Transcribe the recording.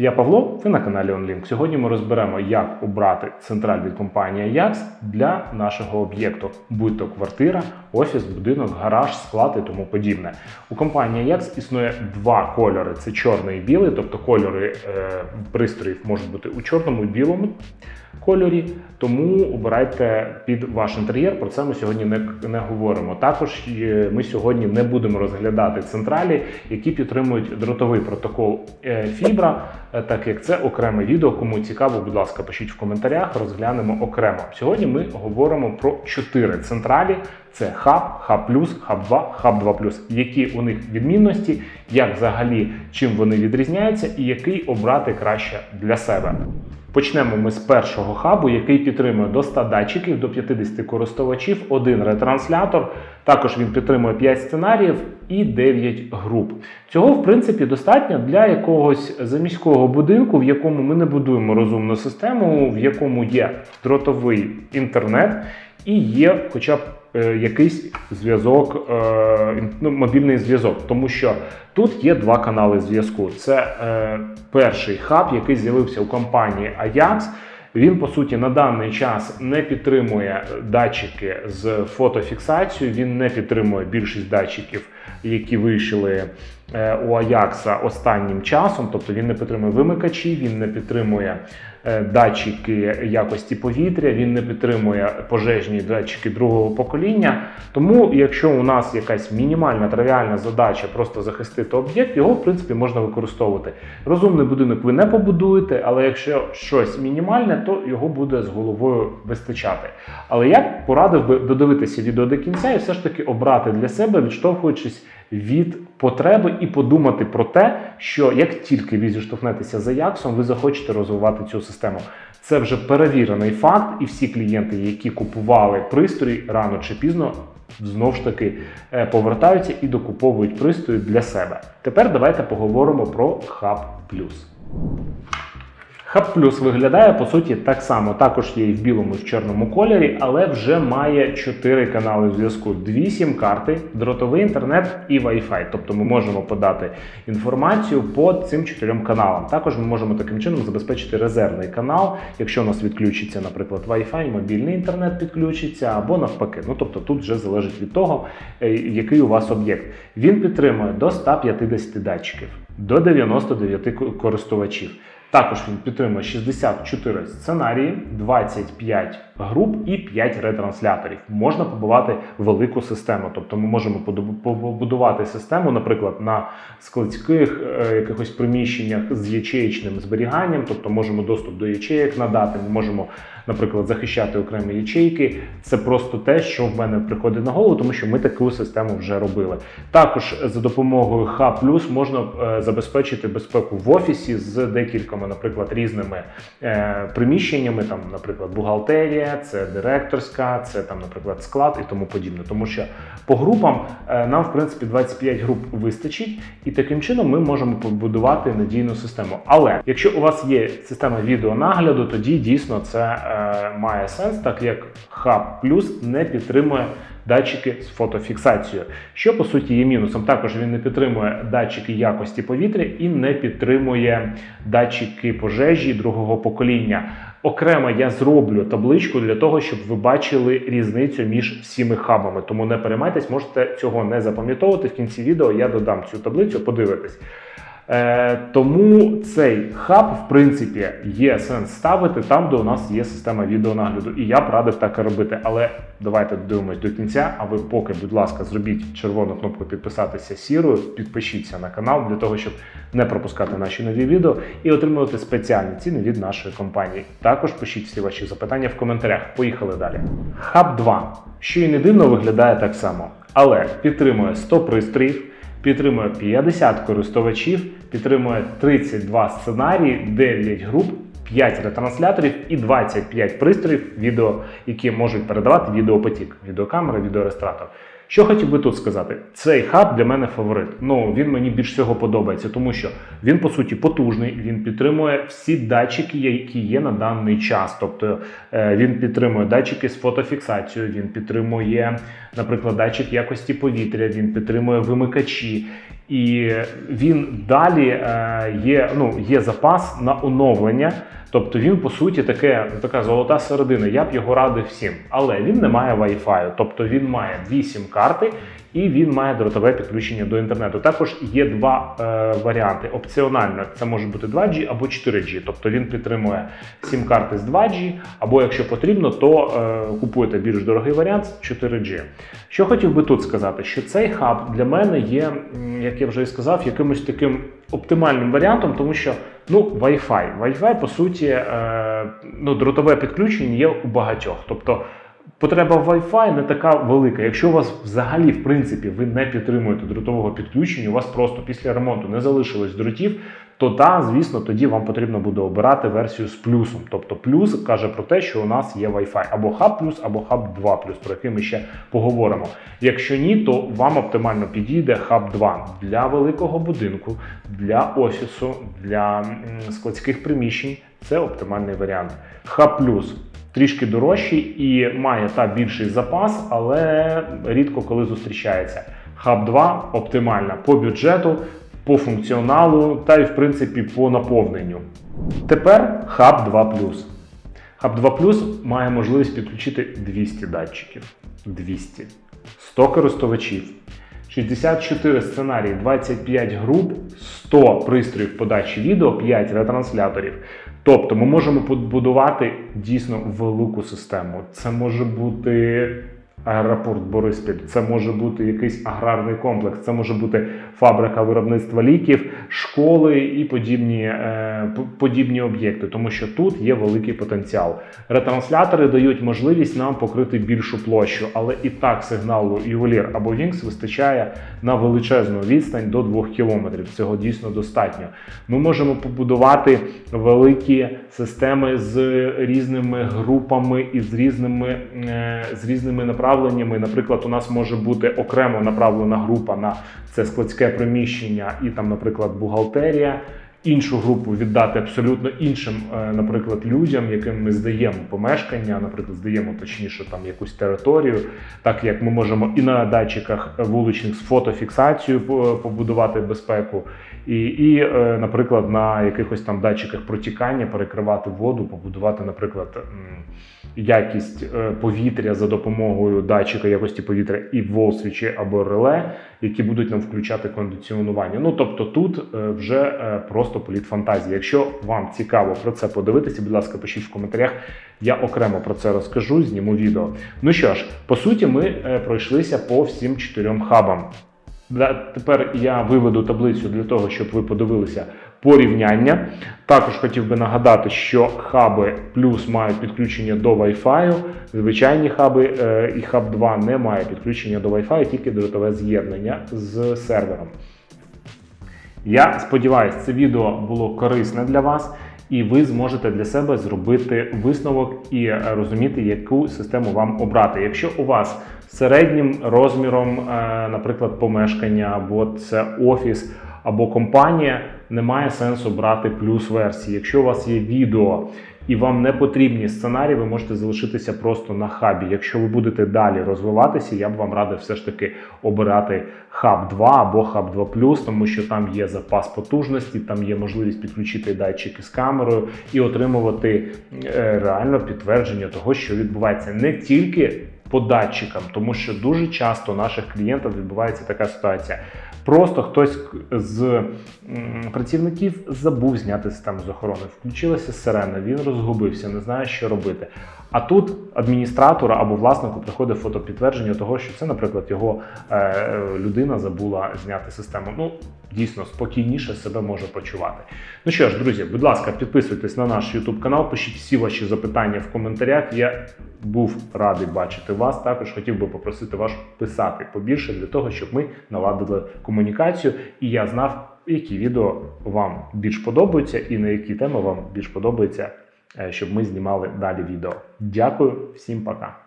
Я Павло, ви на каналі OnLink. Сьогодні ми розберемо, як обрати централь від компанії Ajax для нашого об'єкту, будь то квартира, офіс, будинок, гараж, склад і тому подібне. У компанії Ajax існує два кольори: це чорний і білий, тобто кольори е, пристроїв можуть бути у чорному і білому кольорі. Тому обирайте під ваш інтер'єр. Про це ми сьогодні не, не говоримо. Також е, ми сьогодні не будемо розглядати централі, які підтримують дротовий протокол е, Фібра, е, так як це окреме відео. Кому цікаво, будь ласка, пишіть в коментарях, розглянемо окремо. Сьогодні ми говоримо про чотири централі: це хаб, хаб плюс, хаб 2, хаб 2 плюс. Які у них відмінності, як взагалі чим вони відрізняються, і який обрати краще для себе. Почнемо ми з першого хабу, який підтримує до 100 датчиків, до 50 користувачів, один ретранслятор. Також він підтримує 5 сценаріїв і 9 груп. Цього, в принципі, достатньо для якогось заміського будинку, в якому ми не будуємо розумну систему, в якому є дротовий інтернет і є хоча б е, якийсь зв'язок, е, ну, мобільний зв'язок, тому що тут є два канали зв'язку. Це е, перший хаб, який з'явився у компанії Ajax. Він по суті на даний час не підтримує датчики з фотофіксацією. Він не підтримує більшість датчиків, які вийшли у Ajax останнім часом. Тобто він не підтримує вимикачі, він не підтримує е, датчики якості повітря, він не підтримує пожежні датчики другого покоління. Тому, якщо у нас якась мінімальна тривіальна задача просто захистити об'єкт, його в принципі можна використовувати. Розумний будинок ви не побудуєте, але якщо щось мінімальне, то його буде з головою вистачати. Але я порадив би додивитися відео до кінця і все ж таки обрати для себе, відштовхуючись від потреби і подумати про те, що як тільки ви зіштовхнетеся з Аяксом, ви захочете розвивати цю систему. Це вже перевірений факт, і всі клієнти, які купували пристрій рано чи пізно, знов ж таки е, повертаються і докуповують пристрої для себе. Тепер давайте поговоримо про Hub. Hub Plus виглядає по суті так само. Також є і в білому, і в чорному кольорі, але вже має 4 канали зв'язку: дві сім-карти, дротовий інтернет і Wi-Fi. Тобто ми можемо подати інформацію по цим чотирьом каналам. Також ми можемо таким чином забезпечити резервний канал, якщо у нас відключиться, наприклад, Wi-Fi, мобільний інтернет підключиться або навпаки. Ну тобто тут вже залежить від того, е, який у вас об'єкт. Він підтримує до 150 датчиків, до 99 користувачів. Також він підтримує 64 сценарії, 25 груп і 5 ретрансляторів. Можна побудувати велику систему. Тобто ми можемо побудувати систему, наприклад, на складських е, якихось приміщеннях з ячеєчним зберіганням, тобто можемо доступ до ячеєк надати. Ми можемо, наприклад, захищати окремі ячейки. Це просто те, що в мене приходить на голову, тому що ми таку систему вже робили. Також за допомогою H+, можна е, забезпечити безпеку в офісі з декількома, наприклад, різними е, приміщеннями, там, наприклад, бухгалтерія, це директорська, це там, наприклад, склад і тому подібне. Тому що по групам е, нам, в принципі, 25 груп вистачить, і таким чином ми можемо побудувати надійну систему. Але якщо у вас є система відеонагляду, тоді дійсно це е, має сенс, так як Hub Plus не підтримує датчики з фотофіксацією, що по суті є мінусом. Також він не підтримує датчики якості повітря і не підтримує датчики пожежі другого покоління. Окремо я зроблю табличку для того, щоб ви бачили різницю між всіми хабами. Тому не переймайтесь, можете цього не запам'ятовувати. В кінці відео я додам цю таблицю, подивитись. Е, тому цей хаб, в принципі, є сенс ставити там, де у нас є система відеонагляду. І я б радив так і робити. Але давайте дивимось до кінця. А ви поки, будь ласка, зробіть червону кнопку підписатися сірою, підпишіться на канал для того, щоб не пропускати наші нові відео і отримувати спеціальні ціни від нашої компанії. Також пишіть всі ваші запитання в коментарях. Поїхали далі. Хаб 2, що і не дивно, виглядає так само, але підтримує 100 пристроїв підтримує 50 користувачів, підтримує 32 сценарії, 9 груп, 5 ретрансляторів і 25 пристроїв відео, які можуть передавати відеопотік, відеокамера, відеореєстратор. Що хотів би тут сказати? Цей хаб для мене фаворит. Ну він мені більш всього подобається, тому що він по суті потужний. Він підтримує всі датчики, які є на даний час. Тобто е, він підтримує датчики з фотофіксацією, він підтримує, наприклад, датчик якості повітря, він підтримує вимикачі. І він далі е, є, ну, є запас на оновлення. Тобто він, по суті, таке, така золота середина. Я б його радив всім. Але він не має Wi-Fi. Тобто він має дві сім-карти і він має дротове підключення до інтернету. Також є два е, варіанти. Опціонально це може бути 2G або 4G. Тобто він підтримує сім-карти з 2G, або якщо потрібно, то е, купуєте більш дорогий варіант з 4G. Що хотів би тут сказати, що цей хаб для мене є, як я вже і сказав, якимось таким оптимальним варіантом, тому що ну Wi-Fi. Wi-Fi, по суті, е, ну, дротове підключення є у багатьох. Тобто потреба Wi-Fi не така велика. Якщо у вас взагалі, в принципі, ви не підтримуєте дротового підключення, у вас просто після ремонту не залишилось дротів, то та, звісно, тоді вам потрібно буде обирати версію з плюсом. Тобто плюс каже про те, що у нас є Wi-Fi або плюс, або Hub 2 плюс, про який ми ще поговоримо. Якщо ні, то вам оптимально підійде Hub 2 для великого будинку, для офісу, для складських приміщень. Це оптимальний варіант. Плюс трішки дорожчий і має та більший запас, але рідко коли зустрічається. Hub 2 оптимальна по бюджету, по функціоналу та й в принципі по наповненню. Тепер Hub 2 Hub 2 має можливість підключити 200 датчиків. 200. 100 користувачів. 64 сценарії, 25 груп, 100 пристроїв подачі відео, 5 ретрансляторів. Тобто ми можемо побудувати дійсно велику систему. Це може бути аеропорт Бориспіль, це може бути якийсь аграрний комплекс, це може бути фабрика виробництва ліків, школи і подібні, е, подібні об'єкти, тому що тут є великий потенціал. Ретранслятори дають можливість нам покрити більшу площу, але і так сигналу ювелір або Wings вистачає на величезну відстань до 2 кілометрів. Цього дійсно достатньо. Ми можемо побудувати великі системи з різними групами і з різними, е, з різними направленнями. Наприклад, у нас може бути окремо направлена група на це складське приміщення і там, наприклад, бухгалтерія. Іншу групу віддати абсолютно іншим, е, наприклад, людям, яким ми здаємо помешкання, наприклад, здаємо точніше там якусь територію, так як ми можемо і на датчиках вуличних з фотофіксацією побудувати безпеку, і, і е, наприклад, на якихось там датчиках протікання перекривати воду, побудувати, наприклад, якість е, повітря за допомогою датчика якості повітря і волсвічі або реле, які будуть нам включати кондиціонування. Ну тобто тут вже е, просто політ фантазії. Якщо вам цікаво про це подивитися, будь ласка, пишіть в коментарях. Я окремо про це розкажу, зніму відео. Ну що ж, по суті, ми е, пройшлися по всім чотирьом хабам. Тепер я виведу таблицю для того, щоб ви подивилися порівняння. Також хотів би нагадати, що хаби плюс мають підключення до Wi-Fi, звичайні хаби е, і хаб 2 не має підключення до Wi-Fi, тільки дротове з'єднання з сервером. Я сподіваюся, це відео було корисне для вас, і ви зможете для себе зробити висновок і е, розуміти, яку систему вам обрати. Якщо у вас середнім розміром, е, наприклад, помешкання, або це офіс, або компанія, немає сенсу брати плюс версії. Якщо у вас є відео і вам не потрібні сценарії, ви можете залишитися просто на хабі. Якщо ви будете далі розвиватися, я б вам радив все ж таки обирати хаб 2 або хаб 2 тому що там є запас потужності, там є можливість підключити датчики з камерою і отримувати е, реально підтвердження того, що відбувається не тільки по датчикам, тому що дуже часто у наших клієнтів відбувається така ситуація. Просто хтось з працівників забув зняти систему з охорони. Включилася сирена, він розгубився, не знає, що робити. А тут адміністратору або власнику приходить фотопідтвердження того, що це, наприклад, його е, людина забула зняти систему. Ну, дійсно, спокійніше себе може почувати. Ну що ж, друзі, будь ласка, підписуйтесь на наш YouTube канал, пишіть всі ваші запитання в коментарях. Я був радий бачити вас. Також хотів би попросити вас писати побільше для того, щоб ми наладили комунікацію, і я знав, які відео вам більш подобаються, і на які теми вам більш подобається, е, щоб ми знімали далі відео. Дякую, всім пока.